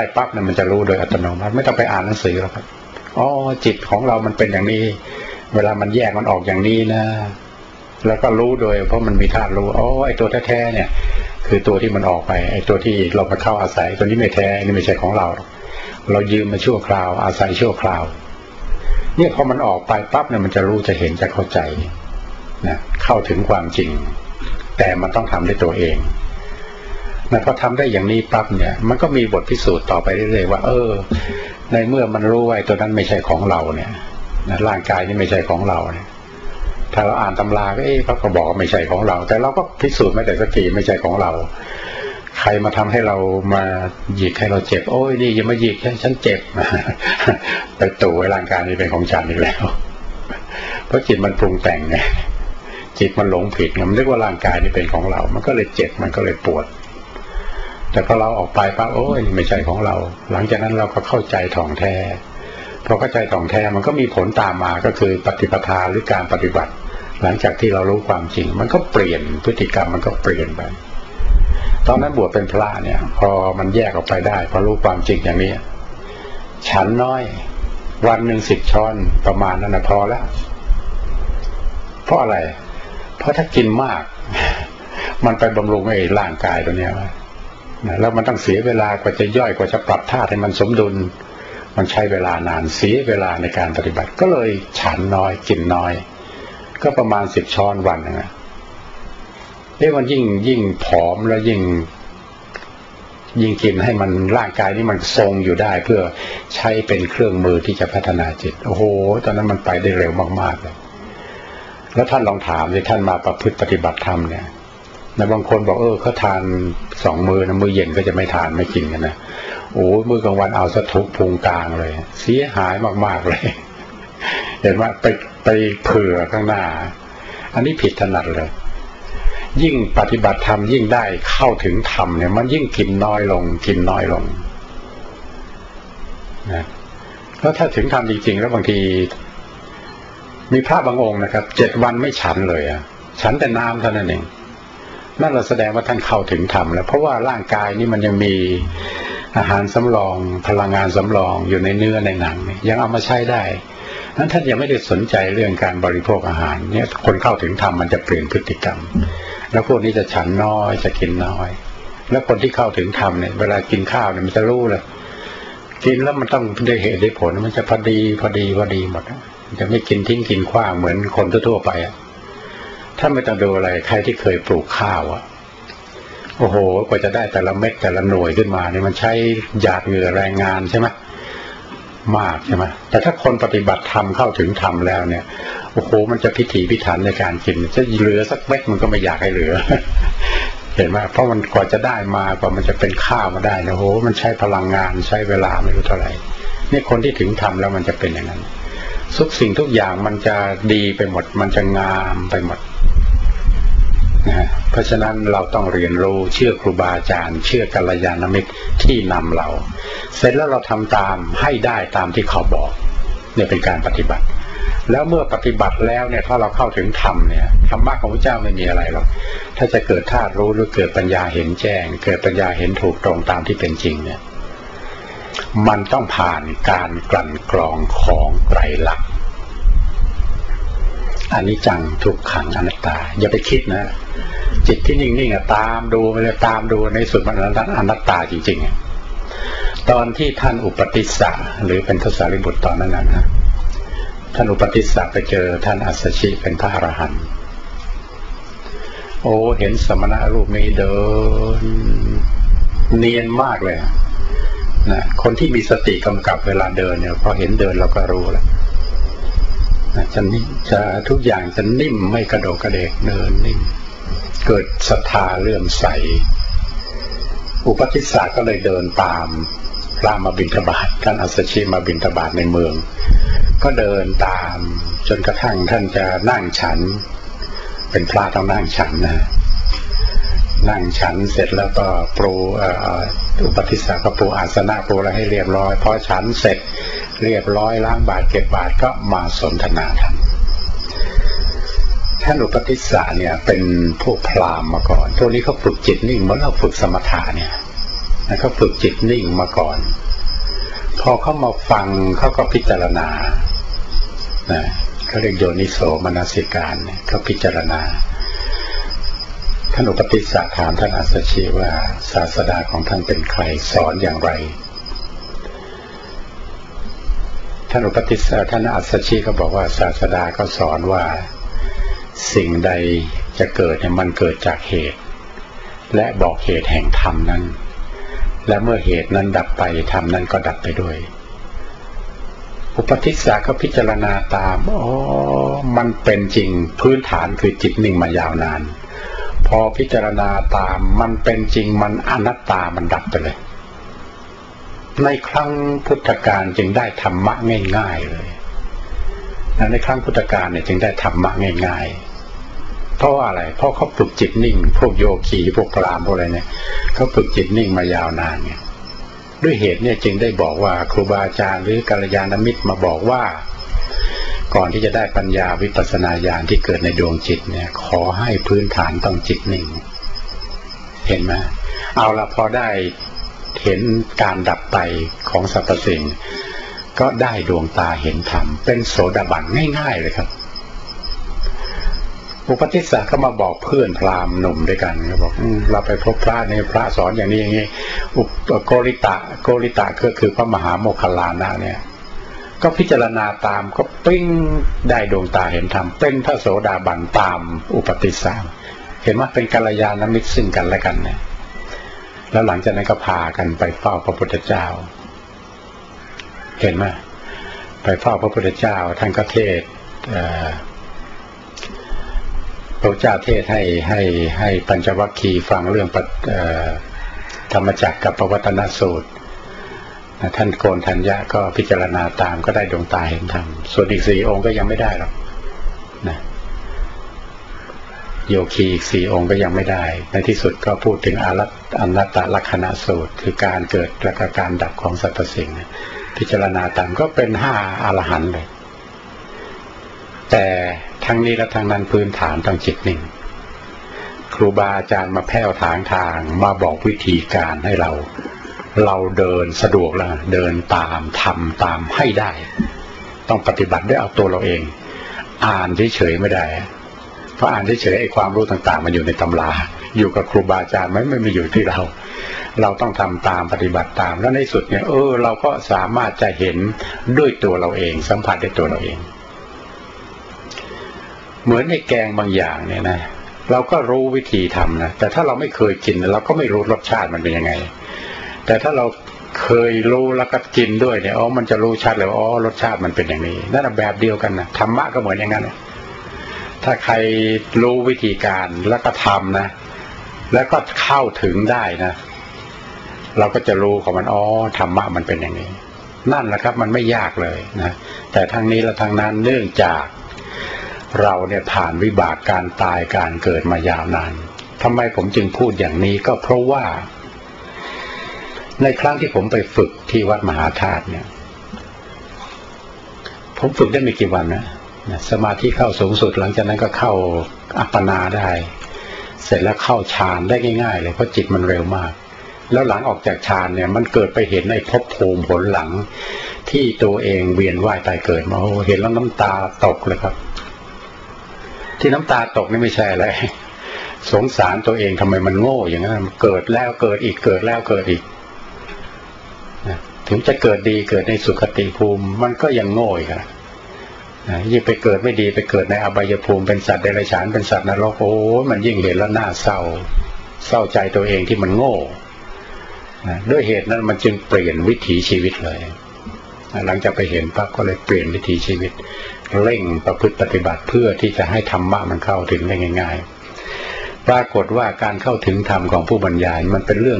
ได้ปั๊บเนี่ยมันจะรู้โดยอัตโนมัติไม่ต้องไปอ่านหนังสือหรอกครับอ๋อจิตของเรามันเป็นอย่างนี้ เวลามันแยกมันออกอย่างนี้นะ แล้วก็รู้โดย เพราะมันมีธาตุรู้อ๋อไอตัวแท้ๆเนี่ย คือตัวที่มันออกไปไอตัวที่เราไปเข้าอาศัยตัวนี้ไม่แท้นี่ไม่ใช่ของเรา เรายืมมาชั่วคราว อาศัยชั่วคราว เนี่ยพอมันออกไปปั๊บเนี่ยมันจะรู้จะเห็นจะเข้าใจนะเข้าถึงความจริง แต่มันต้องทำด้วยตัวเอง นะพอทำได้อย่างนี้ปั๊บเนี่ย มันก็มีบทพิสูจน์ต่อไปเรื่อยๆว่า เออ ในเมื่อมันรู้ว่าตัวนั้นไม่ใช่ของเราเนี่ยนะร่างกายนี่ไม่ใช่ของเราเนี่ยถ้าเราอ่านตำราก็เอ๊ะเขาก็บอกว่าไม่ใช่ของเรา แต่เราก็พิสูจน์ไม่แต่สักทีไม่ใช่ของเรา ใครมาทำให้เรามาหยิกให้เราเจ็บ โอ้ยนี่อย่ามาหยิกให้ฉันเจ็บไปตู่ไว้ร่างกายนี้เป็นของฉันอีกแล้ว เพราะจิตมันปรุงแต่งไงจิตมันหลงผิดไงมันเรียกว่าร่างกายนี่เป็นของเรา มันก็เลยเจ็บมันก็เลยปวด แต่พอเราออกไปปั๊บโอ้ยไม่ใช่ของเรา หลังจากนั้นเราก็เข้าใจถ่องแท้พอเข้าใจถ่องแท้มันก็มีผลตามมาก็คือปฏิปทาหรือการปฏิบัติ หลังจากที่เรารู้ความจริง มันก็เปลี่ยนพฤติกรรมมันก็เปลี่ยนไปตอนนั้นบวชเป็นพระเนี่ย พอมันแยกออกไปได้พอรู้ความจริงอย่างนี้ฉันน้อย วันหนึ่งสิบช้อนประมาณนั้นนะพอแล้วเพราะอะไร เพราะถ้ากินมาก มันไปบำรุงไอ้ร่างกายตัวเนี้ย แล้วมันต้องเสียเวลากว่าจะย่อยกว่าจะปรับธาตุให้มันสมดุล มันใช้เวลานานเสียเวลาในการปฏิบัติ ก็เลยฉันน้อยกินน้อย ก็ประมาณสิบช้อนวันนะเอ๊ะมันยิ่งยิ่งผอมแล้วยิ่งยิ่งกินให้มันร่างกายนี้มันทรงอยู่ได้เพื่อใช้เป็นเครื่องมือที่จะพัฒนาจิต โอ้โห ตอนนั้นมันไปได้เร็วมากๆเลย แล้วท่านลองถามเลยท่านมาประพฤติปฏิบัติธรรมเนี่ย นะบางคนบอกเออเขาทานสองมือนะมือเย็นก็จะไม่ทานไม่กินกันนะโอ้มือกลางวันเอาสะทุกพุงกลางเลย เสียหายมากๆเลย เห็นว่าไปไปเผื่อข้างหน้า อันนี้ผิดถนัดเลย ยิ่งปฏิบัติธรรมยิ่งได้เข้าถึงธรรมเนี่ย มันยิ่งกินน้อยลง กินน้อยลงนะแล้วถ้าถึงธรรมจริงๆแล้วบางที มีพระบางองค์นะครับเจ็ดวันไม่ฉันเลยอะฉันแต่น้ำเท่านั้นเอง นั่นเราแสดงว่าท่านเข้าถึงธรรมแล้ว เพราะว่าร่างกายนี่มันยังมีอาหารสำรอง พลังงานสำรองอยู่ในเนื้อในหนัง ยังเอามาใช้ได้นั้นท่านยังไม่ได้สนใจเรื่องการบริโภคอาหารเนี่ยคนเข้าถึงธรรมมันจะเปลี่ยนพฤติกรรม แล้วพวกนี้จะฉันน้อยจะกินน้อย แล้วคนที่เข้าถึงธรรมเนี่ยเวลากินข้าวเนี่ยมันจะรู้เลยกินแล้วมันต้องได้เหตุได้ผลมันจะพอดีพอดีพอดีหมดจะไม่กินทิ้งกินขว้างเหมือนคนทั่วไปอะ ถ้าไม่ต้องดูอะไรใครที่เคยปลูกข้าวอะโอ้โหกว่าจะได้แต่ละเม็ดแต่ละหน่วยขึ้นมาเนี่ยมันใช้หยาดเหงื่อแรงงานใช่ไหมมากใช่ไหมแต่ถ้าคนปฏิบัติธรรมเข้าถึงธรรมแล้วเนี่ย โอ้โห มันจะพิถีพิถันในการกิน จะเหลือสักเม็ดมันก็ไม่อยากให้เหลือ เห็นไหมเพราะมันกว่าจะได้มากว่ามันจะเป็นข้าวมาได้นะโอ้โห มันใช้พลังงานใช้เวลาไม่รู้เท่าไหร่ นี่คนที่ถึงธรรมแล้วมันจะเป็นอย่างนั้นทุกสิ่งทุกอย่างมันจะดีไปหมด มันจะงามไปหมด นะเพราะฉะนั้นเราต้องเรียนรู้เชื่อครูบาอาจารย์ เชื่อกัลยาณมิตรที่นำเรา เสร็จแล้วเราทำตามให้ได้ตามที่เขาบอกเนี่ยเป็นการปฏิบัติ แล้วเมื่อปฏิบัติแล้วเนี่ยถ้าเราเข้าถึงธรรมเนี่ยธรรมะของพระเจ้าไม่มีอะไรหรอกถ้าจะเกิดธาตุรู้หรือเกิดปัญญาเห็นแจ้ง เกิดปัญญาเห็นถูกตรงตามที่เป็นจริงเนี่ยมันต้องผ่านการกลั่นกรองของไตรลักษณ์ อันนี้จังทุกขังอนัตตา อย่าไปคิดนะ จิตที่นิ่งๆตามดูไปเลยตามดูในสุดมันอนัตตาจริงๆ ตอนที่ท่านอุปติสสะหรือเป็นทศาริบุตรตอนนั้นนะท่านอุปติสสะไปเจอท่านอัสชิเป็นพระอรหันต์โอ้เห็นสมณะรูปนี้เดินเนียนมากเลยนะคนที่มีสติกำกับเวลาเดินเนี่ยพอเห็นเดินเราก็รู้แล้ว จะนิ่จะทุกอย่างจะนิ่มไม่กระโดดกระเดกเดินนิ่มเกิดศรัทธาเลื่อมใส อุปติสสะก็เลยเดินตามพระมาบินทบาทท่านอัสชิมาบินทบาทในเมือง ก็เดินตามจนกระทั่งท่านจะนั่งฉัน เป็นพระต้องนั่งฉันนะนั่งฉันเสร็จแล้วก็ปรูอุปติสสะก็ปรูอาสนะปรูอะไรให้เรียบร้อยพอฉันเสร็จ เรียบร้อยล้างบาทเก็บบาทก็มาสนทนาธรรมท่านอุปติสสะเนี่ยเป็นพวกพราหมณ์มาก่อน พวกนี้เขาฝึกจิตนิ่งเหมือนเราฝึกสมถะเนี่ยนะเขาฝึกจิตนิ่งมาก่อน พอเขามาฟังเขาก็พิจารณานะเขาเรียกโยนิโสมนสิการเนี่ยเขาพิจารณา ท่านอุปติสสะถามท่านอัสสชีว่าศาสดาของท่านเป็นใครสอนอย่างไร ท่านอุปติสสะท่านอัสสชีก็บอกว่าศาสดาก็สอนว่าสิ่งใดจะเกิดเนี่ยมันเกิดจากเหตุ และบอกเหตุแห่งธรรมนั้น และเมื่อเหตุนั้นดับไปธรรมนั้นก็ดับไปด้วย อุปติสสะก็พิจารณาตามอ๋อมันเป็นจริงพื้นฐานคือจิตนิ่งมายาวนาน พอพิจารณาตามมันเป็นจริงมันอนัตตามันดับไปเลย ในครั้งพุทธกาลจึงได้ธรรมะง่าย ๆ เลยในครั้งพุทธกาลเนี่ยจึงได้ธรรมะง่าย ๆ เพราะว่าอะไร เพราะเขาฝึกจิตนิ่ง พวกโยคีพวกพรามพวกอะไรเนี่ยเขาฝึกจิตนิ่งมายาวนานเนี่ย ด้วยเหตุเนี่ยจึงได้บอกว่าครูบาอาจารย์หรือกัลยาณมิตรมาบอกว่า ก่อนที่จะได้ปัญญาวิปัสสนาญาณที่เกิดในดวงจิตเนี่ย ขอให้พื้นฐานต้องจิตนิ่ง เห็นไหมเอาละพอได้ เห็นการดับไปของสรรพสิ่ง ก็ได้ดวงตาเห็นธรรม เป็นโสดาบันง่าย ๆ เลยครับอุปติสสะเขามาบอกเพื่อนพราหมณ์หนุ่มด้วยกันเขาบอกเราไปพบพระในพระสอนอย่างนี้อย่างนี้อุปโกริตะโกริตะก็คือพระมหาโมคคลลานะเนี่ย ก็พิจารณาตามก็ปิ้งได้ดวงตาเห็นธรรมเป็นพระโสดาบันตามอุปติสสะเห็นว่าเป็นกัลยาณมิตรซึ่งกันและกันเนี่ย แล้วหลังจากนั้นก็พากันไปเฝ้าพระพุทธเจ้า เห็นไหมไปเฝ้าพระพุทธเจ้าท่านก็เทศพระเจ้าเทศให้ให้ให้ปัญจวัคคีย์ฟังเรื่องธรรมจักรกับปวัตนสูตรท่านโกนทัญญะก็พิจารณาตามก็ได้ดวงตาเห็นธรรมส่วนอีกสี่องค์ก็ยังไม่ได้หรอกนะ โยคีอีกสี่องค์ก็ยังไม่ได้ ในที่สุดก็พูดถึงอารัตอนัตตลักษณะสูตร คือการเกิดและการดับของสรรพสิ่ง พิจารณาตามก็เป็นห้าอรหันต์เลย แต่ทั้งนี้และทั้งนั้นพื้นฐานต้องจิตหนิ่งครูบาอาจารย์มาแผ่วทางทางมาบอกวิธีการให้เรา เราเดินสะดวกแล้วเดินตามทำตามให้ได้ ต้องปฏิบัติด้วยเอาตัวเราเอง อ่านเฉยๆไม่ได้ พราะอ่านเฉยๆไอ้ความรู้ต่างๆ มันอยู่ในตำรา อยู่กับครูบาอาจารย์ไม่ไม่มีอยู่ที่เรา เราต้องทำตามปฏิบัติตามแล้วในสุดเนี่ยเออเราก็สามารถจะเห็นด้วยตัวเราเอง สัมผัสด้วยตัวเราเอง เหมือนในแกงบางอย่างเนี่ยนะเราก็รู้วิธีทำนะแต่ถ้าเราไม่เคยกินเราก็ไม่รู้รสชาติมันเป็นยังไง แต่ถ้าเราเคยรู้แล้วก็กินด้วยเนี่ยอ๋อมันจะรู้ชัดเลยอ๋อรสชาติมันเป็นอย่างนี้นั่นแบบเดียวกันนะธรรมะก็เหมือนอย่างนั้นนะ ถ้าใครรู้วิธีการแล้วก็ทำนะ แล้วก็เข้าถึงได้นะเราก็จะรู้ของมันอ๋อธรรมะมันเป็นอย่างนี้ นั่นแหละครับ มันไม่ยากเลยนะแต่ทั้งนี้และทั้งนั้นเนื่องจากเราเนี่ยผ่านวิบากการตายการเกิดมายาวนานทำไมผมจึงพูดอย่างนี้ก็เพราะว่า ในครั้งที่ผมไปฝึกที่วัดมหาธาตุเนี่ย ผมฝึกได้ไม่กี่วันนะ สมาธิเข้าสูงสุด หลังจากนั้นก็เข้าอัปปนาได้ เสร็จแล้วเข้าฌานได้ง่าย ๆ เลยเพราะจิตมันเร็วมาก แล้วหลังออกจากฌานเนี่ยมันเกิดไปเห็นในภพภูมิผลหลัง ที่ตัวเองเวียนว่ายตายเกิดมาโอ้เห็นแล้วน้ำตาตกเลยครับ ที่น้ำตาตกนี่ไม่ใช่อะไรสงสารตัวเองทำไมมันโง่อย่างนั้นเกิดแล้วเกิดอีกเกิดแล้วเกิดอีกถึงจะเกิดดีเกิดในสุขติภูมิ มันก็ยังโง่อีกอะ ยิ่งไปเกิดไม่ดีไปเกิดในอบายภูมิเป็นสัตว์เดรัจฉานเป็นสัตว์นรกโอ้มันยิ่งเห็นแล้วน่าเศร้า เศร้าใจตัวเองที่มันโง่ด้วยเหตุนั้นมันจึงเปลี่ยนวิถีชีวิตเลย หลังจากไปเห็นปั๊บก็เลยเปลี่ยนวิถีชีวิต เร่งประพฤติปฏิบัติเพื่อที่จะให้ธรรมะมันเข้าถึงได้ง่าย ๆ ปรากฏว่าการเข้าถึงธรรมของผู้บรรยายมันเป็นเรื่อง